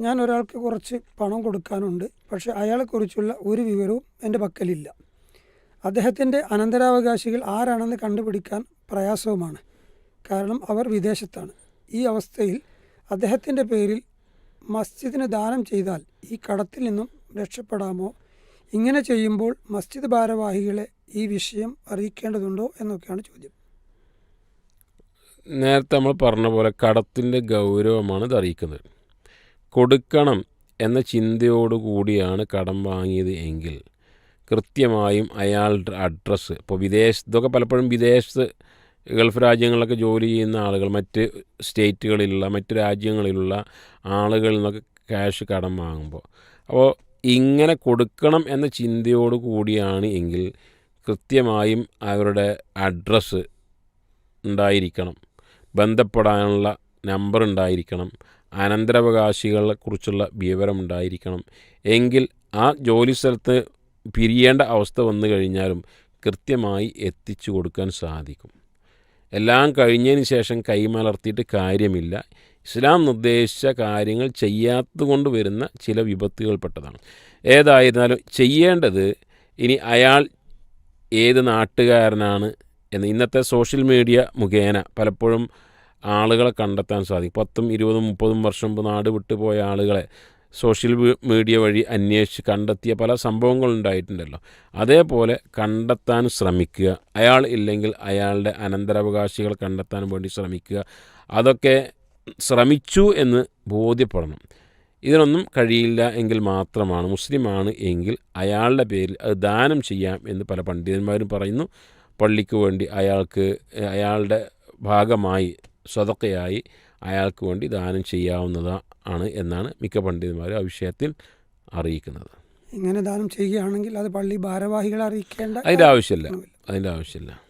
ഞാൻ ഒരാൾക്ക് കുറച്ച് പണം കൊടുക്കാനുണ്ട് പക്ഷെ അയാളെക്കുറിച്ചുള്ള ഒരു വിവരവും എന്റെ പക്കലില്ല. അദ്ദേഹത്തിന്റെ അനന്തരാവകാശികൾ ആരാണെന്ന് കണ്ടുപിടിക്കാൻ പ്രയാസവുമാണ്. കാരണം അവർ വിദേശത്താണ്. ഈ അവസ്ഥയിൽ അദ്ദേഹത്തിന്റെ പേരിൽ മസ്ജിദിന് ദാനം ചെയ്താൽ ഈ കടത്തിൽ നിന്നും രക്ഷപ്പെടാമോ? ഇങ്ങനെ ചെയ്യുമ്പോൾ മസ്ജിദ് ഭാരവാഹികളെ ഈ വിഷയം അറിയിക്കേണ്ടതുണ്ടോ എന്നൊക്കെയാണ് ചോദ്യം. നേരത്തെ നമ്മൾ പറഞ്ഞ പോലെ കടത്തിന്റെ ഗൗരവമാണ് ഇത് അറിയിക്കുന്നത്. കൊടുക്കണം എന്ന ചിന്തയോടുകൂടിയാണ് കടം വാങ്ങിയത് എങ്കിൽ കൃത്യമായും അയാളുടെ അഡ്രസ്സ് ഇപ്പോൾ വിദേശ ഇതൊക്കെ പലപ്പോഴും വിദേശത്ത് ഗൾഫ് രാജ്യങ്ങളിലൊക്കെ ജോലി ചെയ്യുന്ന ആളുകൾ മറ്റ് സ്റ്റേറ്റുകളിലുള്ള മറ്റ് രാജ്യങ്ങളിലുള്ള ആളുകളിൽ നിന്നൊക്കെ ക്യാഷ് കടം വാങ്ങുമ്പോൾ. അപ്പോൾ ഇങ്ങനെ കൊടുക്കണം എന്ന ചിന്തയോട് കൂടിയാണ് എങ്കിൽ കൃത്യമായും അവരുടെ അഡ്രസ്സ് ഉണ്ടായിരിക്കണം ബന്ധപ്പെടാനുള്ള നമ്പർ ഉണ്ടായിരിക്കണം അനന്തരാവകാശികളെ കുറിച്ചുള്ള വിവരം ഉണ്ടായിരിക്കണം എങ്കിൽ ആ ജോലി സ്ഥലത്ത് പിരിയേണ്ട അവസ്ഥ വന്നു കഴിഞ്ഞാലും കൃത്യമായി എത്തിച്ചു കൊടുക്കാൻ സാധിക്കും. എല്ലാം കഴിഞ്ഞതിന് ശേഷം കൈമലർത്തിയിട്ട് കാര്യമില്ല. ഇസ്ലാം നിർദ്ദേശിച്ച കാര്യങ്ങൾ ചെയ്യാത്തതുകൊണ്ട് വരുന്ന ചില വിപത്തുകൾ വിപത്തുകൾപ്പെട്ടതാണ് ഏതായിരുന്നാലും ചെയ്യേണ്ടത് ഇനി അയാൾ ഏത് നാട്ടുകാരനാണ് എന്ന് ഇന്നത്തെ സോഷ്യൽ മീഡിയ മുഖേന പലപ്പോഴും ആളുകളെ കണ്ടെത്താൻ സാധിക്കും. പത്തും ഇരുപതും മുപ്പതും വർഷം മുമ്പ് നാട് വിട്ടുപോയ ആളുകളെ സോഷ്യൽ മീഡിയ വഴി അന്വേഷിച്ച് കണ്ടെത്തിയ പല സംഭവങ്ങളുണ്ടായിട്ടുണ്ടല്ലോ അതേപോലെ കണ്ടെത്താൻ ശ്രമിക്കുക. അയാൾ ഇല്ലെങ്കിൽ അയാളുടെ അനന്തരാവകാശികൾ കണ്ടെത്താൻ വേണ്ടി ശ്രമിക്കുക. അതൊക്കെ ശ്രമിച്ചു എന്ന് ബോധ്യപ്പെടണം. ഇതിനൊന്നും കഴിയില്ല എങ്കിൽ മാത്രമാണ് മുസ്ലിമാണ് എങ്കിൽ അയാളുടെ പേരിൽ അത് ദാനം ചെയ്യാം എന്ന് പല പണ്ഡിതന്മാരും പറയുന്നു. പള്ളിക്ക് വേണ്ടി അയാൾക്ക് അയാളുടെ ഭാഗമായി സ്വതക്കയായി അയാൾക്ക് വേണ്ടി ദാനം ചെയ്യാവുന്നതാണ് എന്നാണ് മിക്ക പണ്ഡിതന്മാരും ആ വിഷയത്തിൽ അറിയിക്കുന്നത്. ഇങ്ങനെ ദാനം ചെയ്യുകയാണെങ്കിൽ അത് പള്ളി ഭാരവാഹികളെ അറിയിക്കേണ്ട അതിന്റെ ആവശ്യമില്ല. അതിന്റെ ആവശ്യമില്ല.